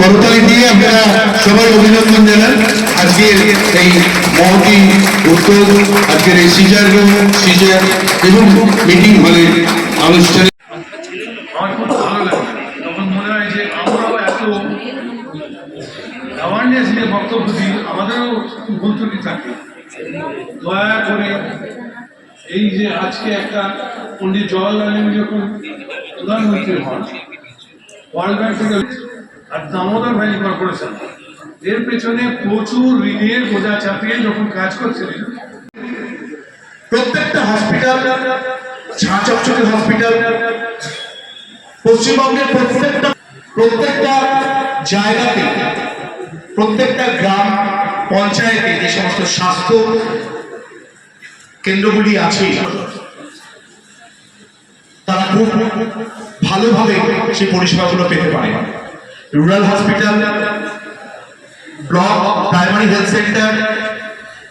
করতালি দিয়ে আপনারা সবাই অভিনন্দন জানান। আজকের এই মহতি উদ্যোগ, আজকের এই সিজার রুম সিজার এবং মিটিং হলের আনুষ্ঠানিক খুব বক্তব্য দিই, আমাদেরও ভুল থাকে। দয়া করে এই যে আজকে একটা পণ্ডিত জওয়াহরলাল নেহরু যখন প্রধানমন্ত্রী হন, ওয়ার্ল্ড ব্যাংক থেকে আর দামোদর ভ্যালি কর্পোরেশন, এর পেছনে প্রচুর ঋণের বোঝা চাপিয়ে যখন কাজ করছিলেন, প্রত্যেকটা হসপিটাল ঝাঁচকচকে হসপিটাল পশ্চিমবঙ্গের প্রত্যেকটা প্রত্যেকটা জায়গাতে, প্রত্যেকটা গ্রাম, পঞ্চায়েতে যে সমস্ত স্বাস্থ্য কেন্দ্রগুলি আছে। তারা খুব ভালোভাবে সেই পরিষেবাগুলো পেতে পারে। Rural hospital, block, primary health centre,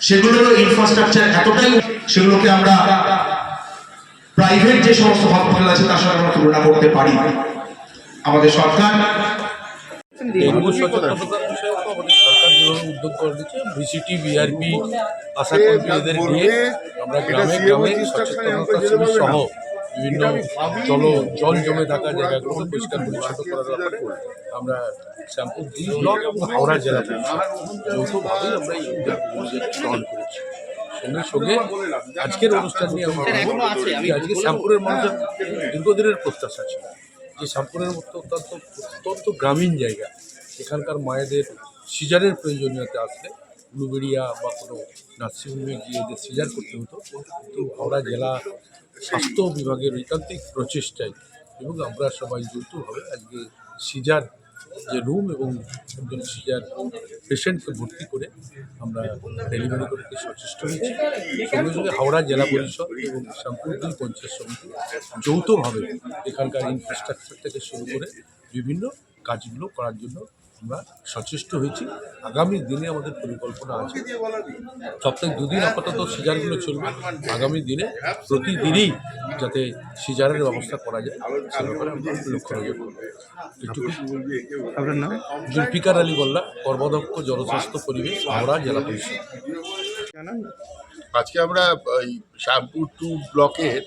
সেগুলোরও infrastructure এতটাই, সেগুলোকে আমরা প্রাইভেট যে সমস্ত হসপিটাল আছে, তার সঙ্গে আমরা তুলনা করতে পারি। আমাদের সরকার ডেঙ্গু সচেতনতার বিষয়ে তো আমাদের সরকার যেভাবে উদ্যোগ করে দিচ্ছে ভিসিটি বিআরপি নিয়ে আমরা গ্রামে গ্রামে সচেতনতা শিবির সহ বিভিন্ন জল জল জমে থাকা জায়গাগুলো পরিষ্কার পরিচ্ছন্ন করার ব্যাপারে আমরা শ্যামপুর দুই ব্লক এবং হাওড়া জেলা যৌথভাবেই আমরা এই উদ্যোগ গ্রহণ করেছি। সঙ্গে সঙ্গে আজকের অনুষ্ঠান নিয়ে আমরা আজকে শ্যামপুরের মানুষের দীর্ঘদিনের প্রত্যাশা ছিল। যে সম্পূর্ণের মতো অত্যন্ত অত্যন্ত গ্রামীণ জায়গা এখানকার মায়েদের সিজারের প্রয়োজনীয়তা আসলে ব্লুবেরিয়া বা কোনো নার্সিংহোমে গিয়ে যে সিজার করতে হতো, কিন্তু হাওড়া জেলা স্বাস্থ্য বিভাগের ঐকান্তিক প্রচেষ্টায় এবং আমরা সবাই যৌথভাবে আজকে সিজার যে রুম এবং একজন সিজার পেশেন্টকে ভর্তি করে আমরা ডেলিভারি করতে সচেষ্ট হয়েছি। সঙ্গে সঙ্গে হাওড়া জেলা পরিষদ এবং শ্যামপুর দুই পঞ্চায়েত সমিতি যৌথভাবে এখানকার ইনফ্রাস্ট্রাকচার থেকে শুরু করে বিভিন্ন কাজগুলো করার জন্য আমরা সচেষ্ট হয়েছি। আগামী দিনে আমাদের পরিকল্পনা আছে। সপ্তাহে দুদিন আপাতত সিজারগুলো চলবে। আগামী দিনে প্রতিদিনই যাতে সিজারের ব্যবস্থা করা যায় সে ব্যাপারে আমরা লক্ষ্য এটুকু আপনার নাম? জুলফিকার আলী বল্লা কর্মাধ্যক্ষ জনস্বাস্থ্য পরিবেশ হাওড়া জেলা পরিষদ। আজকে আমরা ওই শ্যামপুর টু ব্লকের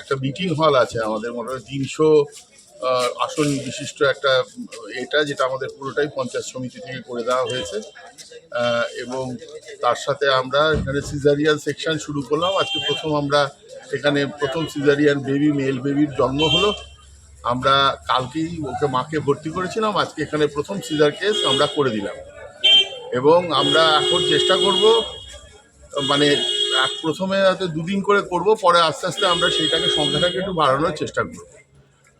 একটা মিটিং হল আছে আমাদের মোটামুটি তিনশো আসন বিশিষ্ট একটা, এটা যেটা আমাদের পুরোটাই পঞ্চায়েত সমিতি থেকে করে দেওয়া হয়েছে। এবং তার সাথে আমরা এখানে সিজারিয়ান সেকশন শুরু করলাম। আজকে প্রথম আমরা এখানে প্রথম সিজারিয়ান বেবি মেল বেবির জন্ম হলো। আমরা কালকেই ওকে মাকে ভর্তি করেছিলাম। আজকে এখানে প্রথম সিজার কেস আমরা করে দিলাম। এবং আমরা এখন চেষ্টা করব মানে প্রথমে হয়তো দুদিন করে করব, পরে আস্তে আস্তে আমরা সেইটাকে সংখ্যাটাকে একটু বাড়ানোর চেষ্টা করব।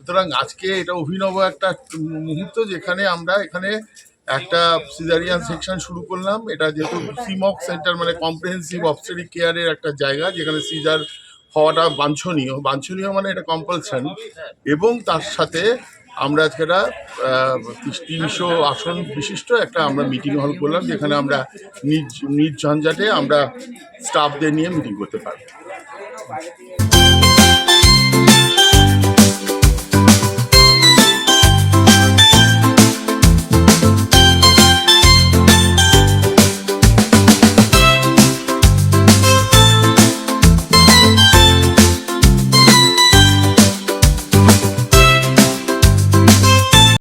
সুতরাং আজকে এটা অভিনব একটা মুহূর্ত যেখানে আমরা এখানে একটা সিজারিয়ান সেকশন শুরু করলাম। এটা যেহেতু সিমক সেন্টার মানে কম্প্রিহেন্সিভ অবস্টেরিক কেয়ারের একটা জায়গা, যেখানে সিজার হওয়াটা বাঞ্ছনীয়। বাঞ্ছনীয় মানে এটা কম্পালসারি এবং তার সাথে আমরা আজকে একটা তিনশো আসন বিশিষ্ট একটা আমরা মিটিং হল করলাম, যেখানে আমরা নিজ নিজ ঝঞ্ঝাটে আমরা স্টাফদের নিয়ে মিটিং করতে পারব।